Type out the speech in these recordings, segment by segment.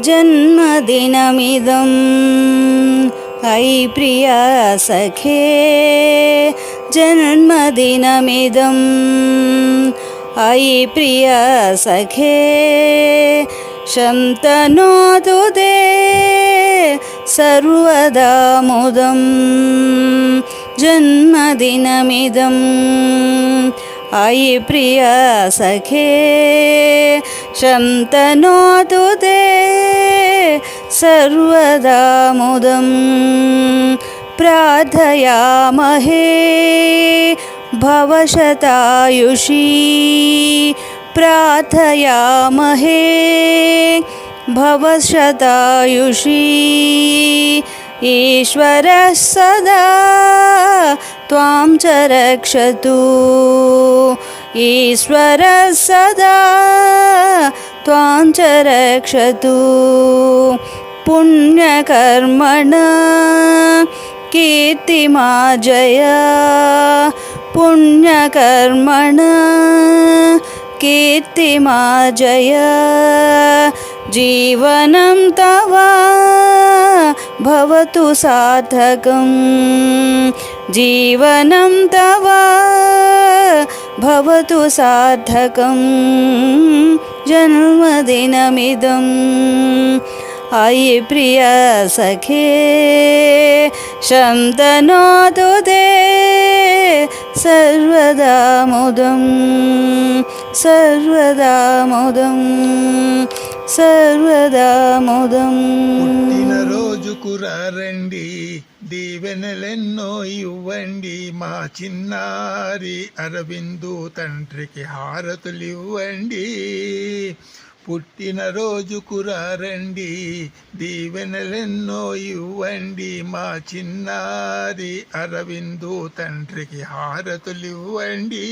जन्मदिनमिदम् अयि प्रिया सखे जन्मदिनमिदम् अयि प्रिया सखे शन्तनोतु ते सर्वदा मुदम् जन्मदिनमिदम् अयि प्रिया सखे शन्तनोतु ते सर्वदा मुदं प्रार्थयामहे भवशतायुषी प्रार्थयामहे भवशतायुषी ईश्वरः सदा त्वां च रक्षतु। ईश्वरः सदा त्वां च रक्षतु। पुण्यकर्मण कीर्तिमाजय। पुण्यकर्मण कीर्तिमाजय जीवनं तव भवतु सार्थकं जीवनं तव भवतु सार्थकं जन्मदिनमिदम्। अयि प्रिय सखे शन्तनोतु ते सर्वदा मुदं सर्वदा मुदं సర్వదాముదం పుట్టిన రోజుకు రండి దీవెనలెన్నో ఇవ్వండి. మా చిన్నారి అరవిందు తండ్రికి హారతులు ఇవ్వండి పుట్టినరోజుకు రండి దీవెనలెన్నో ఇవ్వండి. మా చిన్నారి అరవిందు తండ్రికి హారతులు ఇవ్వండి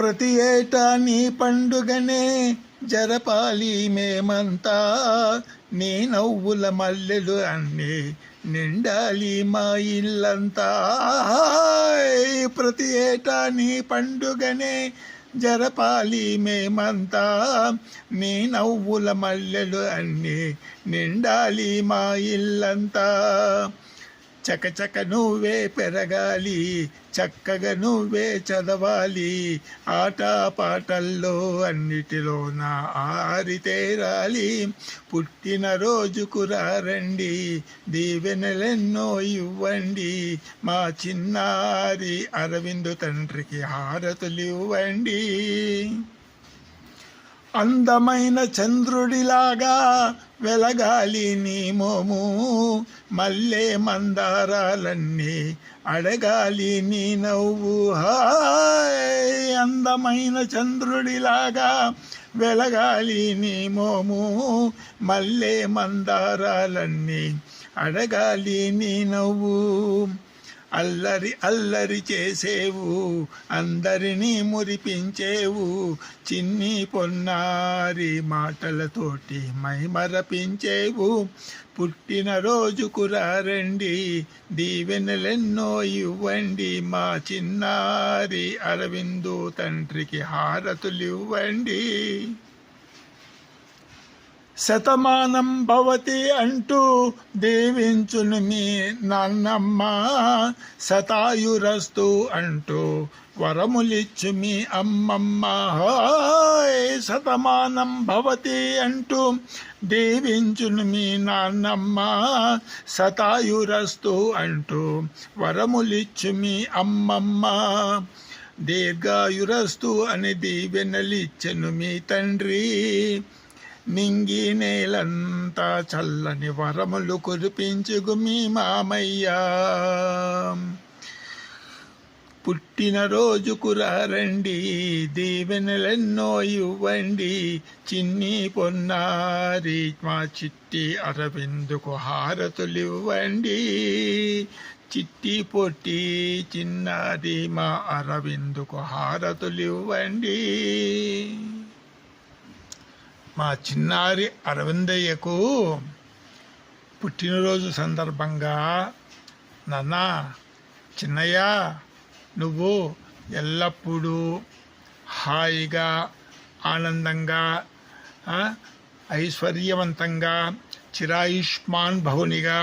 ప్రతి ఏటా నీ పండుగనే జరపాలి మేమంతా. నీ నవ్వుల మల్లెలు అన్నీ నిండాలి మా ఇల్లంతా. ప్రతి ఏటా నీ పండుగనే జరపాలి మేమంతా. నీ నవ్వుల మల్లెలు అన్నీ నిండాలి మా ఇల్లంతా. చకచక నువ్వే పెరగాలి చక్కగా నువ్వే చదవాలి. ఆట పాటల్లో అన్నిటిలో నా ఆరితేరాలి పుట్టినరోజుకు రండి దీవెనలెన్నో ఇవ్వండి. మా చిన్నారి అరవిందు తండ్రికి హారతులు ఇవ్వండి. అందమైన చంద్రుడిలాగా వెలగాలి నీ మోము. మల్లె మందారాలన్నీ అడగాలి నీ నవ్వు. హాయ్! అందమైన చంద్రుడిలాగా వెలగాలి నీ మోము. మల్లె మందారాలన్నీ అడగాలి నీ నవ్వు. అల్లరి అల్లరి చేసేవు అందరినీ మురిపించేవు. చిన్ని పొన్నారి మాటలతోటి మైమరపించేవు. పుట్టినరోజుకు రండి దీవెనలెన్నో ఇవ్వండి. మా చిన్నారి అరవిందు తండ్రికి హారతులు ఇవ్వండి శతమానం భవతి అంటూ దీవించును మీ నాన్నమ్మ. శతాయురస్తు అంటూ వరములిచ్చు మీ అమ్మమ్మ. శతమానం భవతి అంటూ దీవించును మీ నాన్నమ్మ. శతాయురస్తు అంటూ వరములిచ్చు మీ అమ్మమ్మ. దీర్ఘాయురస్తు అని దీవెనలిచ్చెను మీ తండ్రి. నింగి నేలంతా చల్లని వరములు కురిపించుగు మీ మామయ్య. పుట్టినరోజుకు రండి దీవెనలెన్నో ఇవ్వండి. చిన్ని పొన్నారి మా చిట్టి అరవిందుకు హారతులు ఇవ్వండి చిట్టి పొట్టి చిన్నది మా అరవిందుకు హారతులు ఇవ్వండి మా చిన్నారి అరవిందయ్యకు పుట్టినరోజు సందర్భంగా నాన్న చిన్నయ్య నువ్వు ఎల్లప్పుడూ హాయిగా ఆనందంగా ఐశ్వర్యవంతంగా చిరాయుష్మాన్ భవునిగా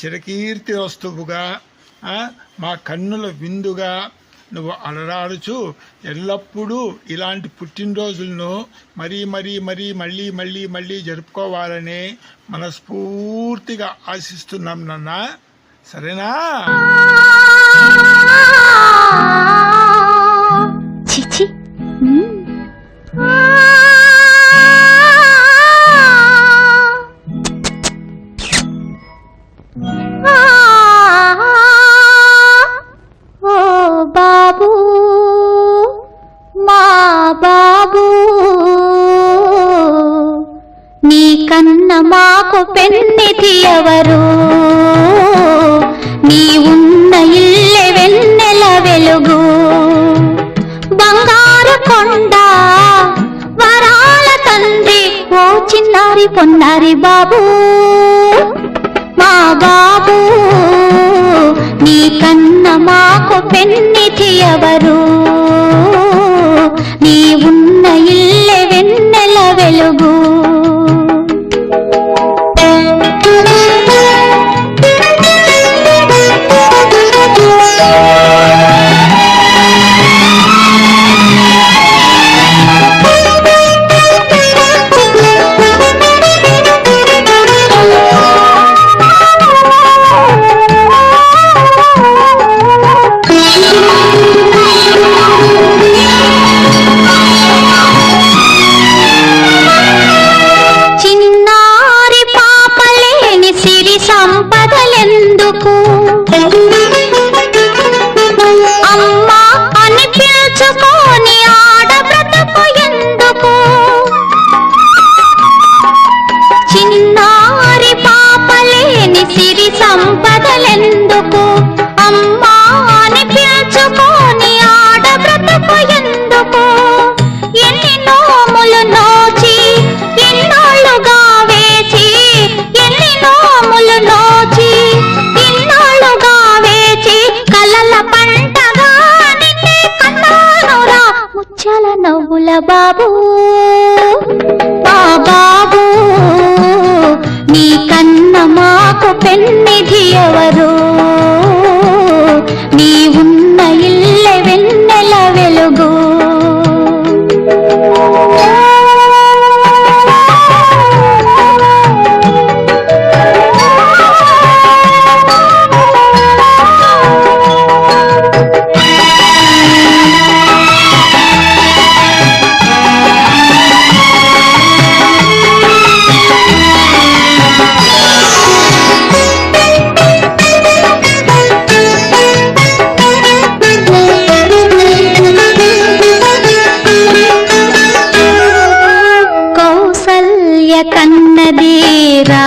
చిరకీర్తి వస్తువుగా మా కన్నుల విందుగా నువ్వు అలరారుచు ఎల్లప్పుడూ ఇలాంటి పుట్టినరోజులను మరీ మరీ మరీ మళ్ళీ మళ్ళీ మళ్ళీ జరుపుకోవాలని మనస్ఫూర్తిగా ఆశిస్తున్నాం నాన్న. సరేనా? మాకు పెన్నిధి ఎవరు? ఉన్న ఇల్లె వెన్నెల వెలుగు. బంగారు కొండ వరాల తండ్రి ఓ చిన్నారి పొన్నారి బాబు. మా బాబు నీ కన్న మాకు పెన్నిధి ఎవరు? బాబు బాబు నీ కన్న మాకు పెన్నిధి ఎవరు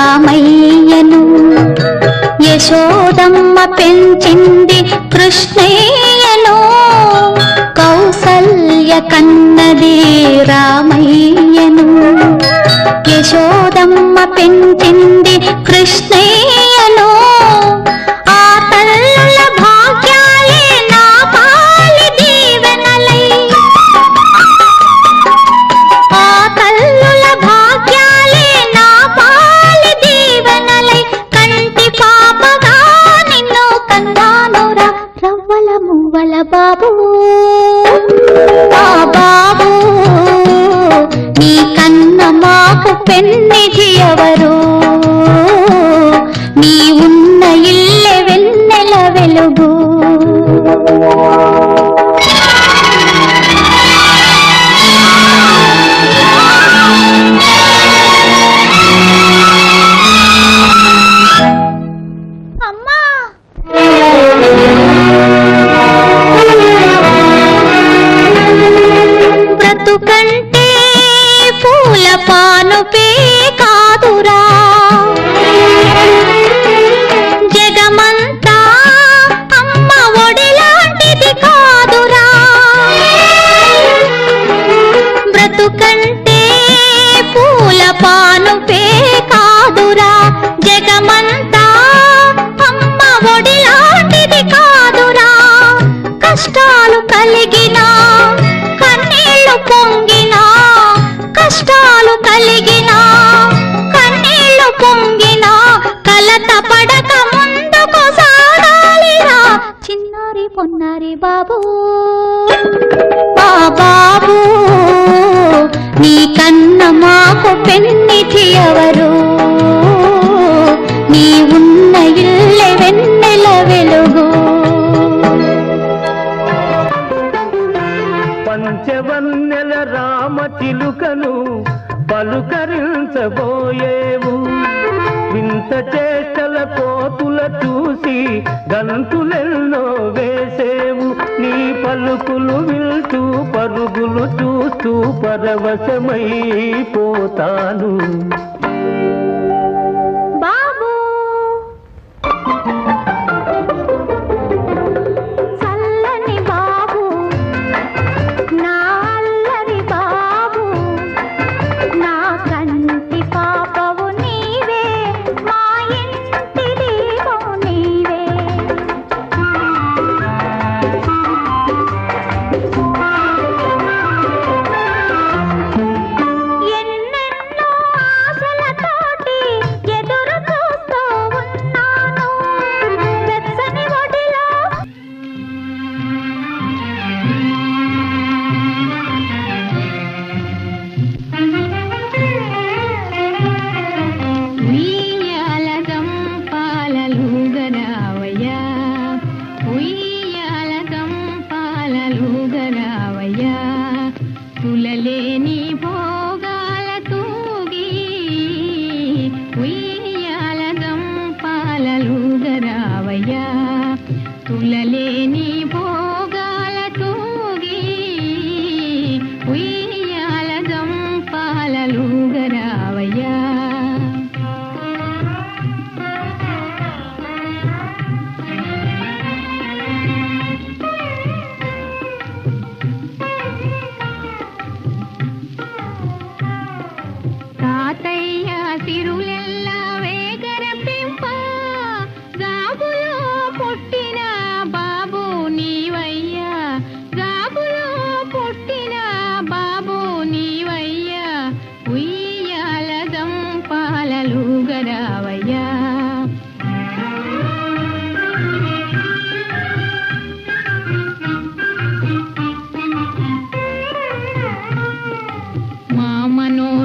రామయ్యను యశోదమ్మ పెంచింది కృష్ణయ్యను. కౌసల్య కన్నది రామయ్యను. యశోదమ్మ పెంచింది కృష్ణయ్య तो तू कर చిలుకను పలుకరించబోయేవు. వింత చేష్టల కోతుల చూసి గంతులెల్లో వేసేవు. నీ పలుకులు వింటూ పరుగులు చూస్తూ పరవశమైపోతాను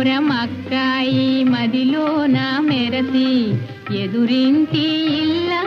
మొరమక్కాయి మదిలో నా మెరసి ఎదురింటి ఇల్లా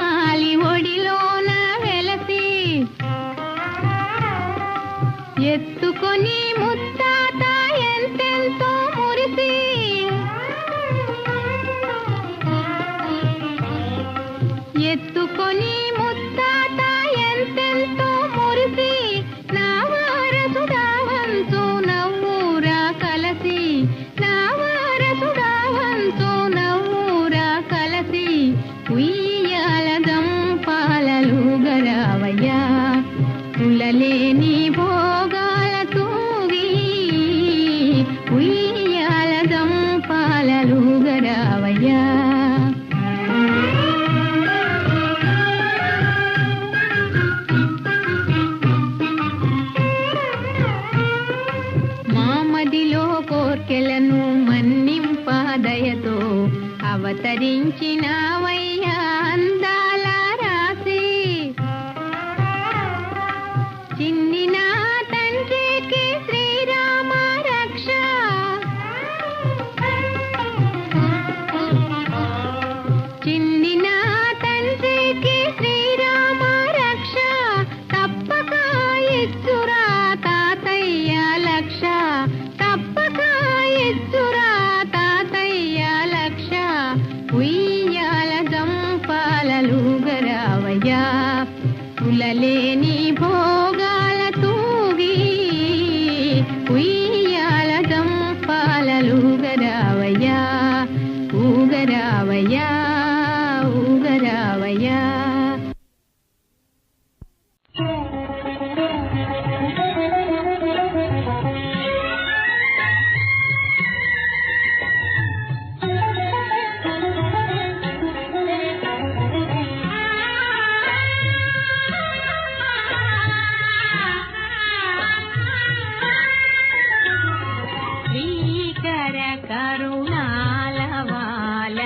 करुणालवाल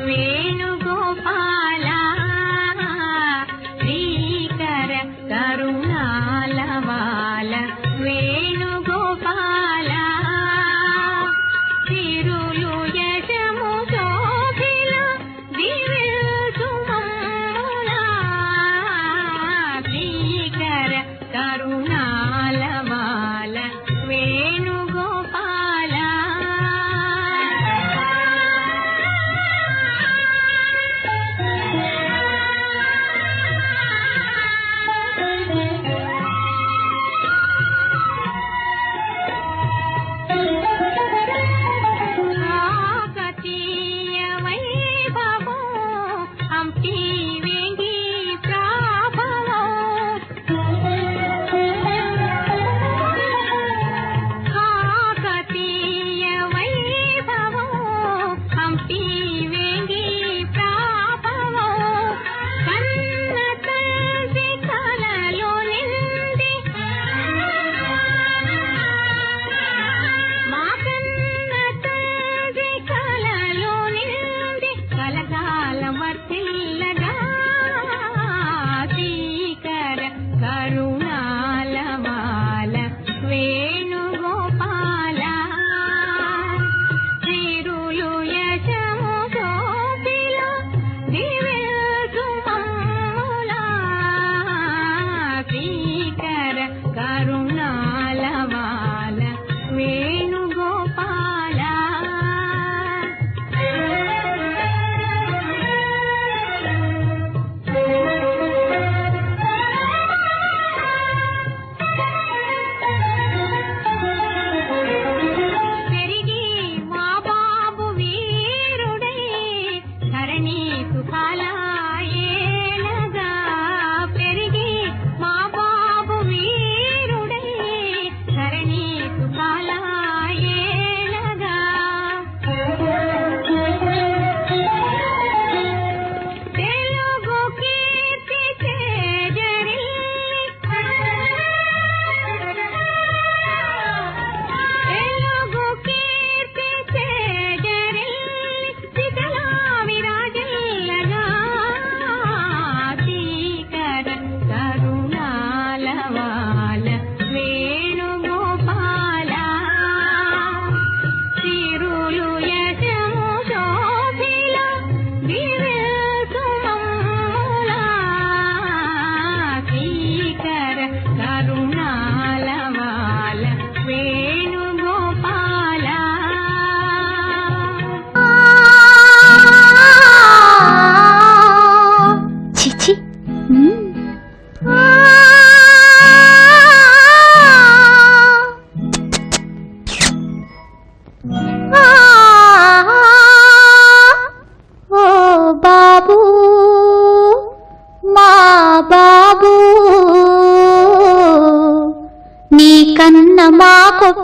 वे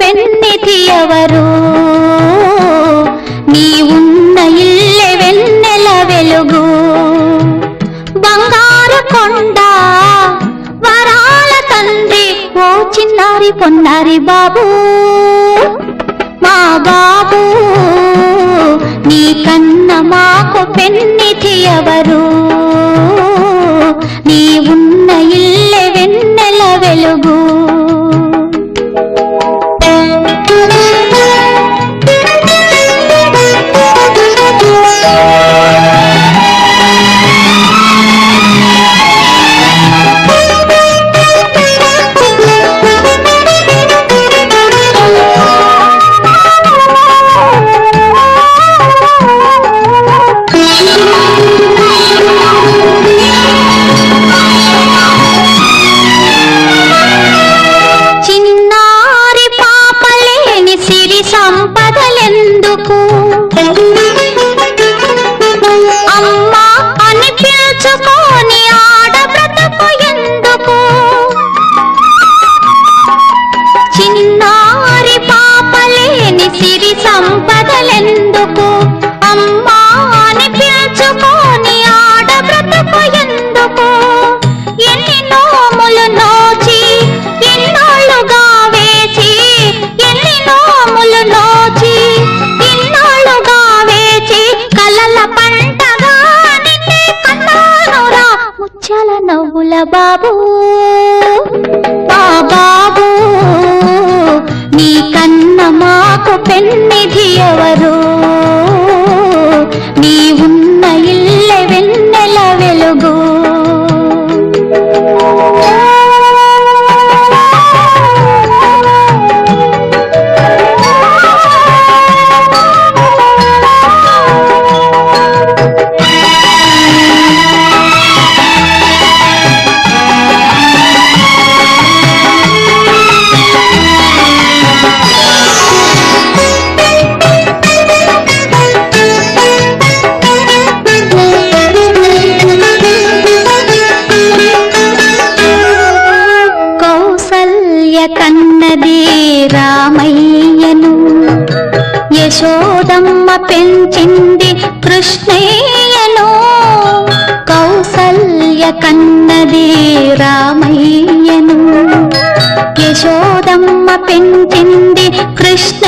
వెన్నెతి ఎవరు నీ ఉన్న ఇల్లె వెన్నెల వెలుగు. బంగారు కొండ వరాల తండ్రి ఓ చిన్నారి పొన్నారి బాబు. మా బాబు నీ కన్న మాకు పెన్నిధి ఎవరు నీ ఉన్న ఇల్లె వెన్నెల వెలుగు. loco యశోదమ్మ పెంచింది కృష్ణయ్యలో. కౌసల్య కన్నది రామయ్యను. యశోదమ్మ పెంచింది కృష్ణ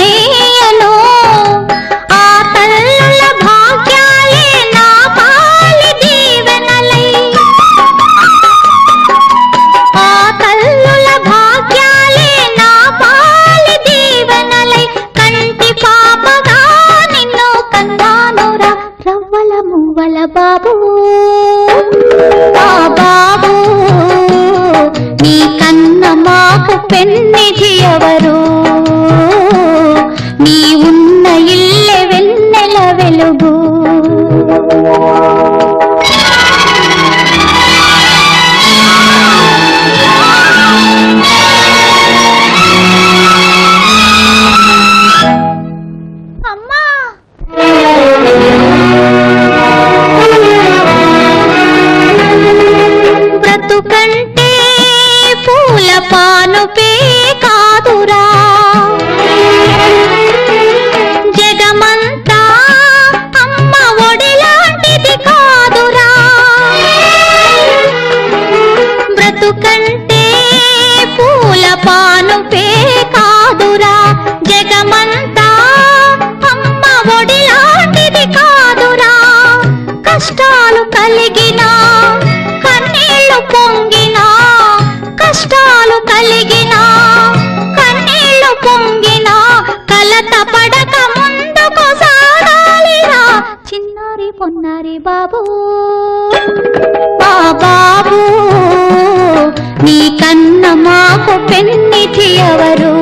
ఎవరు? నీ ఉన్న ఇల్లె వెన్నెల వెలుగు. నీ కన్న మాకు పెన్నిధి ఎవరు?